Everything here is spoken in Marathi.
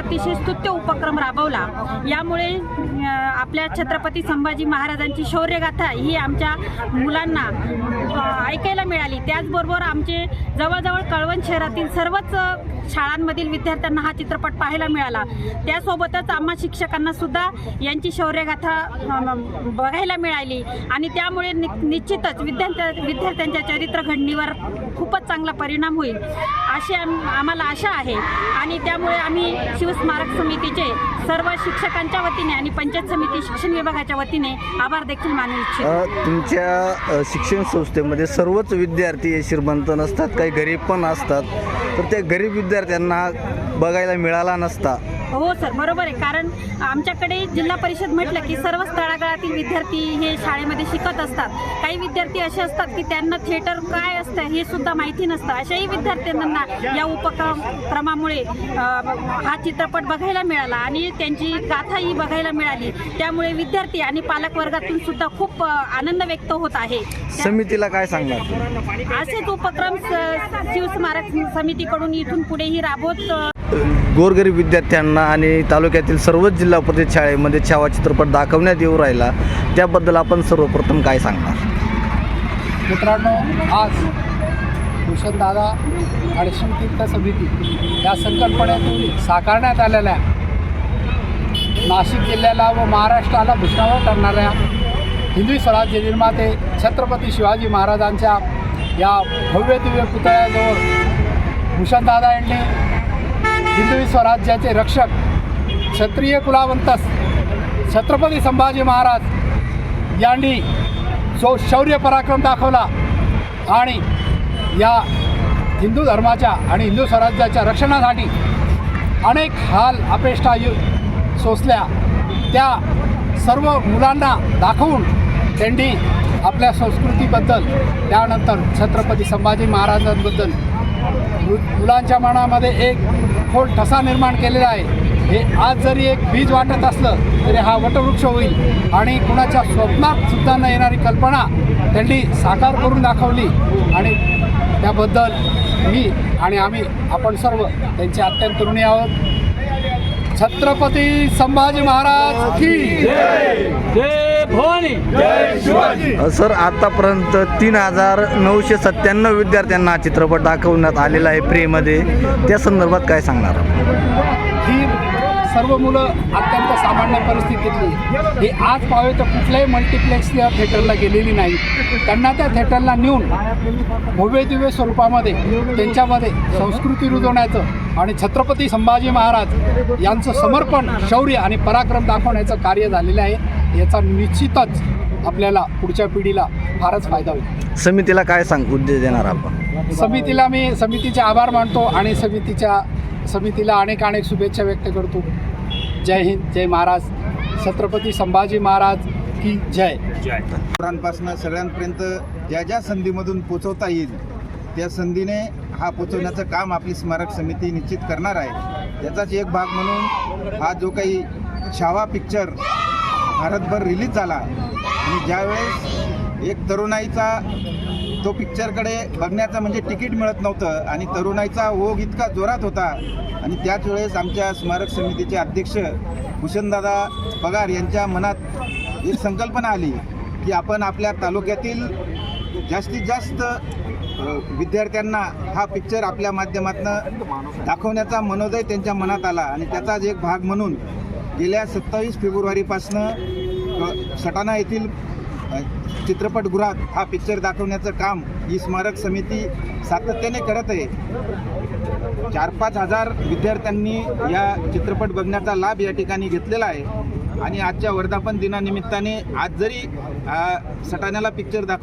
अतिशय स्तुत्य उपक्रम राबवला. यामुळे आपल्या छत्रपती संभाजी महाराजांची शौर्यगाथा ही आमच्या मुलांना ऐकायला मिळाली. त्याचबरोबर आमचे जवळजवळ कळवण शहरातील सर्वच शाळांमधील विद्यार्थ्यांना हा चित्रपट पाहायला मिळाला. त्यासोबतच आम्हा शिक्षकांना सुद्धा यांची शौर्यगाथा बघायला मिळाली. आणि त्यामुळे नि निश्चितच विद्यार्थ्या विद्यार्थ्यांच्या चरित्र घडणीवर खूपच चांगला परिणाम होईल अशी आम- आम्हाला आशा आहे. आणि त्यामुळे आम्ही शिवस्मारक समितीचे सर्व शिक्षकांच्या वतीने आणि पंचायत समिती शिक्षण विभागाच्या वतीने आभार देखील मानू इच्छितो. तुमच्या शिक्षण संस्थेमध्ये सर्वच विद्यार्थी हे श्रीमंत नसतात काही गरीब पण असतात. तर त्या गरीब विद्यार्थ्यांना बघायला मिळाला नसता. हो सर बरोबर आहे. कारण आमच्याकडे जिल्हा परिषद म्हटलं की सर्व तळागाळातील विद्यार्थी हे शाळेमध्ये शिकत असतात. काही विद्यार्थी असे असतात की त्यांना थिएटर काय असतं हे सुद्धा माहिती नसतं. अशाही विद्यार्थ्यांना या उपक्रमामुळे हा चित्रपट बघायला मिळाला आणि त्यांची गाथाही बघायला मिळाली. त्यामुळे विद्यार्थी आणि पालक वर्गातून सुद्धा खूप आनंद व्यक्त होत आहे. समितीला काय सांगणार? असेच उपक्रम शिवस्मारक समितीकडून इथून पुढेही राबवत गोरगरीब विद्यार्थ्यांना आणि तालुक्यातील सर्वच जिल्हा परिषद शाळेमध्ये छावा चित्रपट दाखवण्यात येऊ राहिला त्याबद्दल आपण सर्वप्रथम काय सांगणार? मित्रांनो आज भूषणदादा आणि शिवतीर्थ समिती या संकल्पनेतून साकारण्यात आलेल्या नाशिक जिल्ह्याला व महाराष्ट्राला भूषणावर ठरणाऱ्या हिंदवी स्वराज्य निर्माते छत्रपती शिवाजी महाराजांच्या या भव्य दिव्य पुतळ्याजवळ भूषणदादा यांनी हिंदवी स्वराज्याचे रक्षक क्षत्रिय कुलावंत छत्रपती संभाजी महाराज यांनी जो शौर्य पराक्रम दाखवला आणि या हिंदू धर्माच्या आणि हिंदू स्वराज्याच्या रक्षणासाठी अनेक हाल अपेष्टा यु सोसल्या. त्या सर्व मुलांना दाखवून त्यांनी आपल्या संस्कृतीबद्दल त्यानंतर छत्रपती संभाजी महाराजांबद्दल मुलांच्या मनामध्ये एक खोल ठसा निर्माण केलेला आहे. हे आज जरी एक बीज वाटत असलं तरी हा वटवृक्ष होईल. आणि कुणाच्या स्वप्नात सुद्धा न येणारी कल्पना त्यांनी साकार करून दाखवली. आणि त्याबद्दल मी आणि आम्ही आपण सर्व त्यांचे अत्यंत ऋणी आहोत. छत्रपती संभाजी महाराज की सर आतापर्यंत तीन हजार नऊशे सत्त्याण्णव विद्यार्थ्यांना चित्रपट दाखवण्यात आलेला आहे प्रेमध्ये त्या संदर्भात काय सांगणार ही सर्व मुलं अत्यंत सामान्य परिस्थितीतली. हे आज पाहावे तर कुठल्याही मल्टिप्लेक्स या थिएटरला गेलेली नाही. त्यांना त्या थिएटरला नेऊन भव्य दिव्य स्वरूपामध्ये त्यांच्यामध्ये संस्कृती रुजवण्याचं आणि छत्रपती संभाजी महाराज यांचं समर्पण शौर्य आणि पराक्रम दाखवण्याचं कार्य झालेलं आहे. याचा निश्चितच आपल्याला पुढच्या पिढीला फारच फायदा होईल. समितीला काय सांग उद्देश देणार आपण? समितीला मी समितीचे आभार मानतो आणि समितीच्या समितीला अनेक अनेक शुभेच्छा व्यक्त करतो. जय हिंद जय महाराज. छत्रपती संभाजी महाराज की जय. पोरांपासून सगळ्यांपर्यंत ज्या ज्या संधीमधून पोचवता येईल त्या संधीने हा पोचवण्याचं काम आपली स्मारक समिती निश्चित करणार आहे. याचाच एक भाग म्हणून हा जो काही छावा पिक्चर भारतभर रिलीज झाला. आणि ज्यावेळेस एक तरुणाईचा तो पिक्चरकडे बघण्याचं म्हणजे तिकीट मिळत नव्हतं आणि तरुणाईचा ओघ इतका जोरात होता. आणि त्याच वेळेस आमच्या स्मारक समितीचे अध्यक्ष भूषणदादा पगार यांच्या मनात एक संकल्पना आली की आपण आपल्या तालुक्यातील जास्तीत जास्त विद्यार्थ्यांना हा पिक्चर आपल्या माध्यमातून दाखवण्याचा मनोदय त्यांच्या मनात आला. आणि त्याचाच एक भाग म्हणून गेल्या सत्तावीस फेब्रुवारीपासनं सटाणा येथील चित्रपटगृहात हा पिक्चर दाखवण्याचं काम ही स्मारक समिती सातत्याने करत आहे. चार पाच हजार विद्यार्थ्यांनी या चित्रपट बघण्याचा लाभ या ठिकाणी घेतलेला आहे. आणि आजच्या वर्धापन दिनानिमित्ताने आज जरी सटाण्याला पिक्चर दाखव